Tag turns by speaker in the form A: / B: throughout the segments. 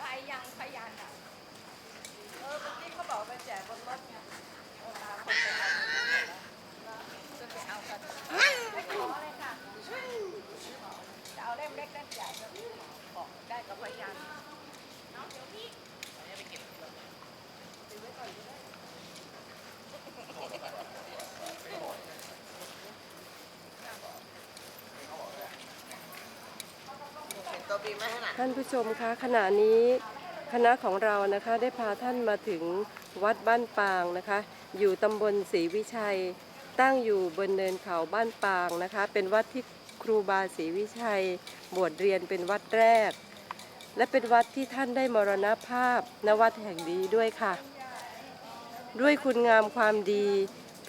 A: ลายยังพยานอะเออเมื่อกี้เขาบอกไปแจกบนรถไงเออตามคนไปเอาจะไปเอากันไม่ขอเลยค่ะจะเอาเล่มเล็กเล่มใหญ่ก็บอกได้กับพยาน
B: ตัวบีไม่ให้หนัก
C: ท่านผู้ชมคะขณะนี้คณะของเรานะคะได้พาท่านมาถึงวัดบ้านปางนะคะ อยู่ตำบลศรีวิชัย ตั้งอยู่บนเนินเขาบ้านปางนะคะ เป็นวัดที่ ครูบาศรีวิชัย บวชเรียนเป็นวัดแรก และเป็นวัดที่ท่านได้มรณภาพณวัดแห่งนี้ด้วยค่ะ ด้วยคุณงามความดี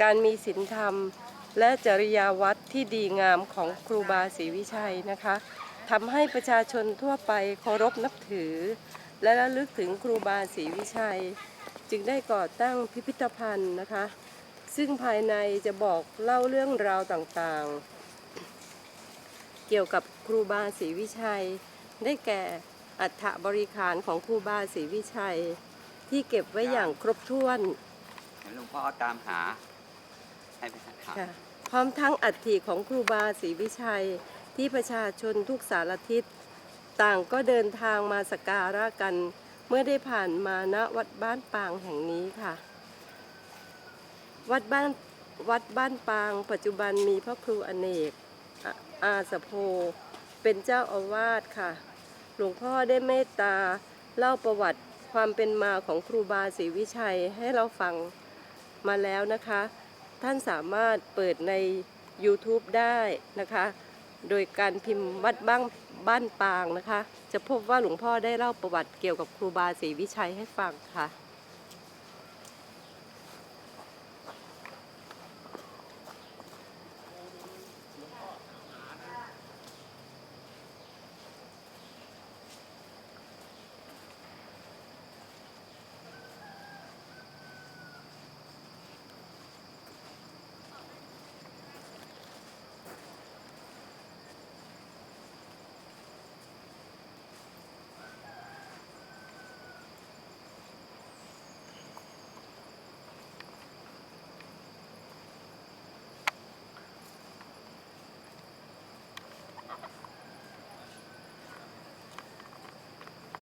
C: การมีศีลธรรม และจริยาวัดที่ดีงามของครูบาศรีวิชัยนะคะทำให้ประชาชนทั่วไปเคารพนับถือ และระลึกถึงครูบาศรีวิชัย จึงได้ก่อตั้งพิพิธภัณฑ์นะคะ ซึ่งภายในจะบอกเล่าเรื่องราวต่างๆ เกี่ยวกับครูบาศรีวิชัย ได้แก่อัฐบริขารของครูบาศรีวิชัย ที่เก็บไว้อย่างครบถ้วน
D: เห็นหลวงพ่อตามหาให้ไปหา
C: ค่ะพร้อมทั้งอัฐิของครูบาศรีวิชัย ที่ประชาชนทุกสารทิศต่างก็เดินทางมาสักการะกัน เมื่อได้ผ่านมาณวัดบ้านปางแห่งนี้ค่ะ วัดบ้านวัดบ้านปาง ปัจจุบันมีพระครูอเนกอา อาสโพ เป็นเจ้าอาวาสค่ะ หลวงพ่อได้เมตตาเล่าประวัติความเป็นมาของครูบาศรีวิชัยให้เราฟังมาแล้วนะคะ ท่านสามารถเปิดใน YouTube ได้นะคะ โดยการพิมพ์วัดบ้างบ้านปางนะคะ จะพบว่าหลวงพ่อได้เล่าประวัติเกี่ยวกับครูบาศรีวิชัยให้ฟังค่ะ